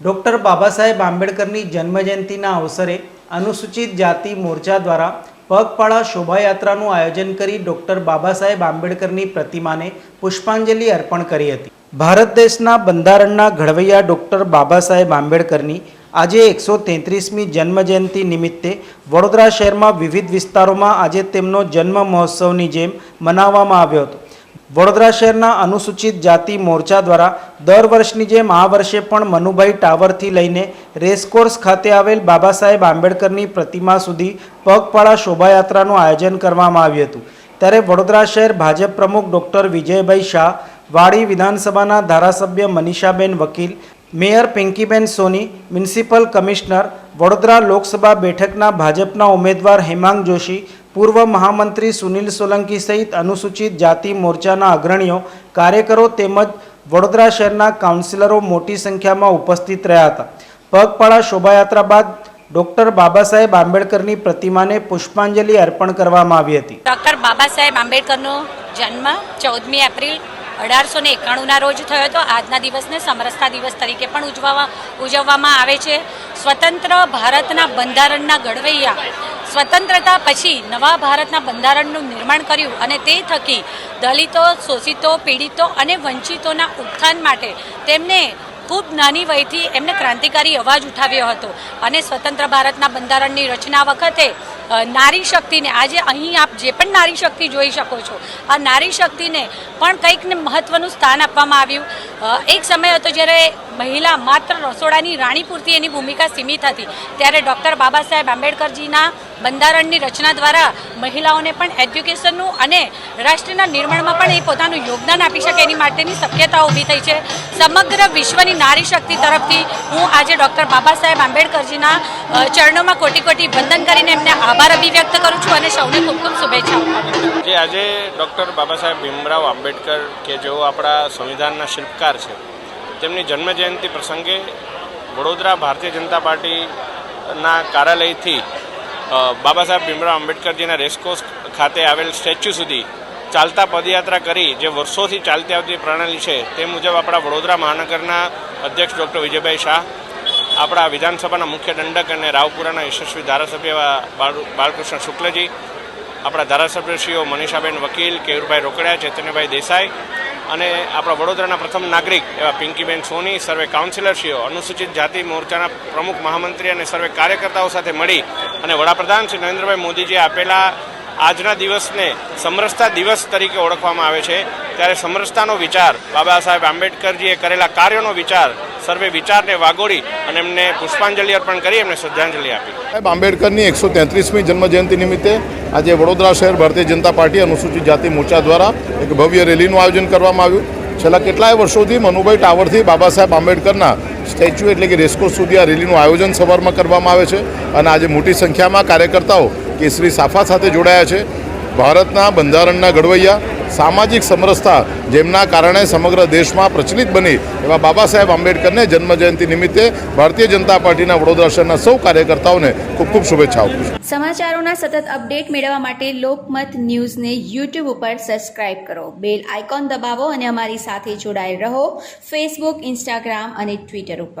Doctor Baba Saheb આંબેડકરની જન્મજયંતિના અવસરે અનુસૂચિત જાતિ મોરચા દ્વારા પગપાળા શોભાયાત્રાનું આયોજન કરી ડૉક્ટર બાબા સાહેબ આંબેડકરની પ્રતિમાને પુષ્પાંજલિ અર્પણ કરી હતી. ભારત દેશના બંધારણના ઘડવૈયા ડૉક્ટર બાબા સાહેબ આંબેડકરની આજે એકસો તેત્રીસમી જન્મજયંતિ નિમિત્તે વડોદરા શહેરમાં વિવિધ વિસ્તારોમાં આજે તેમનો જન્મ મહોત્સવની જેમ મનાવવામાં આવ્યો હતો. વડોદરા શહેરના અનુસૂચિત જાતિ મોરચા દ્વારા દર વર્ષની જેમ આ વર્ષે પણ મનુભાઈ ટાવરથી લઈને રેસકોર્સ ખાતે આવેલ બાબા સાહેબ આંબેડકરની પ્રતિમા સુધી પગપાળા શોભાયાત્રાનું આયોજન કરવામાં આવ્યું હતું. ત્યારે વડોદરા શહેર ભાજપ પ્રમુખ ડૉક્ટર વિજયભાઈ શાહ, વાડી વિધાનસભાના ધારાસભ્ય Manishaben Vakil, mayor Pinkiben Soni, municipal commissioner, Vadodara Lok Sabha બેઠકના ભાજપના ઉમેદવાર હેમાંગ જોશી પૂર્વ મહામંત્રી સુનિલ સોલંકી સહિત અનુસૂચિત જાતિ મોરચાના અગ્રણીઓ, કાર્યકરો તેમજ વડોદરા શહેરના કાઉન્સિલરો મોટી સંખ્યામાં ઉપસ્થિત રહ્યા હતા. પગપાળા શોભાયાત્રા બાદ ડોક્ટર બાબા સાહેબ આંબેડકરની પ્રતિમાને પુષ્પાંજલિ અર્પણ કરવામાં આવી હતી. ડોક્ટર બાબા સાહેબ આંબેડકરનો જન્મ ચૌદમી એપ્રિલ અઢારસો ને એકાણુંના રોજ થયો હતો. આજના દિવસને સમરસતા દિવસ તરીકે પણ ઉજવવા ઉજવવામાં આવે છે. સ્વતંત્ર ભારતના બંધારણના ઘડવૈયા સ્વતંત્રતા પછી નવા ભારતના બંધારણનું નિર્માણ કર્યું અને તે થકી દલિતો, શોષિતો, પીડિતો અને વંચિતોના ઉત્થાન માટે તેમને ખૂબ નાની વયથી એમને ક્રાંતિકારી અવાજ ઉઠાવ્યો હતો. અને સ્વતંત્ર ભારતના બંધારણની રચના વખતે નારી શક્તિને, આજે અહીં આપ જે પણ નારી શક્તિ જોઈ શકો છો, આ નારી શક્તિને પણ કંઈક મહત્ત્વનું સ્થાન આપવામાં આવ્યું. એક સમય હતો જ્યારે મહિલા માત્ર રસોડાની રાણી પૂરતી એની ભૂમિકા સીમિત હતી. ત્યારે ડૉક્ટર બાબા સાહેબ આંબેડકરજીના બંધારણની રચના દ્વારા મહિલાઓને પણ એજ્યુકેશનનું અને રાષ્ટ્રના નિર્માણમાં પણ એ પોતાનું યોગદાન આપી શકે એની માટેની શક્યતા ઊભી થઈ છે. સમગ્ર વિશ્વની નારી શક્તિ તરફથી હું આજે ડૉક્ટર બાબા સાહેબ આંબેડકરજીના ચરણોમાં કોટી કોટી વંદન કરીને એમને આભાર અભિવ્યક્ત કરું છું અને સૌને ખૂબ ખૂબ શુભેચ્છાઓ. જે આજે ડૉક્ટર બાબા સાહેબ ભીમરાવ આંબેડકર કે જેઓ આપણા સંવિધાનના શિલ્પકાર છે. તેમની જન્મજયંતિ પ્રસંગે વડોદરા ભારતીય જનતા પાર્ટીના કાર્યાલયથી બાબા સાહેબ ભીમરાવ આંબેડકરજીના રેસકોર્સ ખાતે આવેલ સ્ટેચ્યુ સુધી ચાલતા પદયાત્રા કરી, જે વર્ષોથી ચાલતી આવતી પ્રણાલી છે, તે મુજબ આપણા વડોદરા મહાનગરના અધ્યક્ષ ડૉક્ટર વિજયભાઈ શાહ, આપણા વિધાનસભાના મુખ્ય દંડક અને રાવપુરાના યશસ્વી ધારાસભ્ય બાળકૃષ્ણ શુક્લજી, આપણા ધારાસભ્યશ્રીઓ મનીષાબેન વકીલ, કેયુરભાઈ રોકડિયા, ચૈતન્યભાઈ દેસાઈ અને આપણા વડોદરાના પ્રથમ નાગરિક એવા પિંકીબેન સોની, સર્વે કાઉન્સિલરશ્રીઓ, અનુસૂચિત જાતિ મોરચાના પ્રમુખ મહામંત્રી અને સર્વે કાર્યકર્તાઓ સાથે મળી અને વડાપ્રધાન શ્રી નરેન્દ્રભાઈ મોદીજીએ આપેલા આજના દિવસને સમરસતા દિવસ તરીકે ઓળખવામાં આવે છે. ત્યારે સમરસતાનો વિચાર બાબા સાહેબ આંબેડકરજીએ કરેલા કાર્યોનો વિચાર, સર્વે વિચારને વાગોળી અને એમને પુષ્પાંજલિ અર્પણ કરી, એમને શ્રદ્ધાંજલિ આપી. સાહેબ, આંબેડકરની એકસો તેત્રીસમી જન્મજયંતિ નિમિત્તે આજે વડોદરા શહેર ભારતીય જનતા પાર્ટી અનુસૂચિત જાતિ મોરચા દ્વારા એક ભવ્ય રેલીનું આયોજન કરવામાં આવ્યું. છેલ્લા કેટલાય વર્ષોથી મનુભાઈ ટાવરથી બાબા સાહેબ આંબેડકરના સ્ટેચ્યુ એટલે કે રેસકોર્સ સુધી આ રેલીનું આયોજન સવારમાં કરવામાં આવે છે. અને આજે મોટી સંખ્યામાં કાર્યકર્તાઓ કેસરી સાફા સાથે જોડાયા છે. ભારતના બંધારણના ઘડવૈયા, સામાજિક સમરસતા જેમના કારણે સમગ્ર દેશમાં પ્રચલિત બની એવા બાબા સાહેબ આંબેડકરને જન્મજયંતિ નિમિત્તે ભારતીય જનતા પાર્ટીના વડોદરા શહેરના સૌ કાર્યકર્તાઓને ખૂબ ખૂબ શુભેચ્છાઓ. સમાચારોના સતત અપડેટ મેળવવા માટે લોકમત ન્યૂઝને યુટ્યુબ ઉપર સબસ્ક્રાઇબ કરો. બેલ આઇકોન દબાવો અને અમારી સાથે જોડાયેલ રહો. ફેસબુક ઇન્સ્ટાગ્રામ અને ટ્વિટર ઉપર.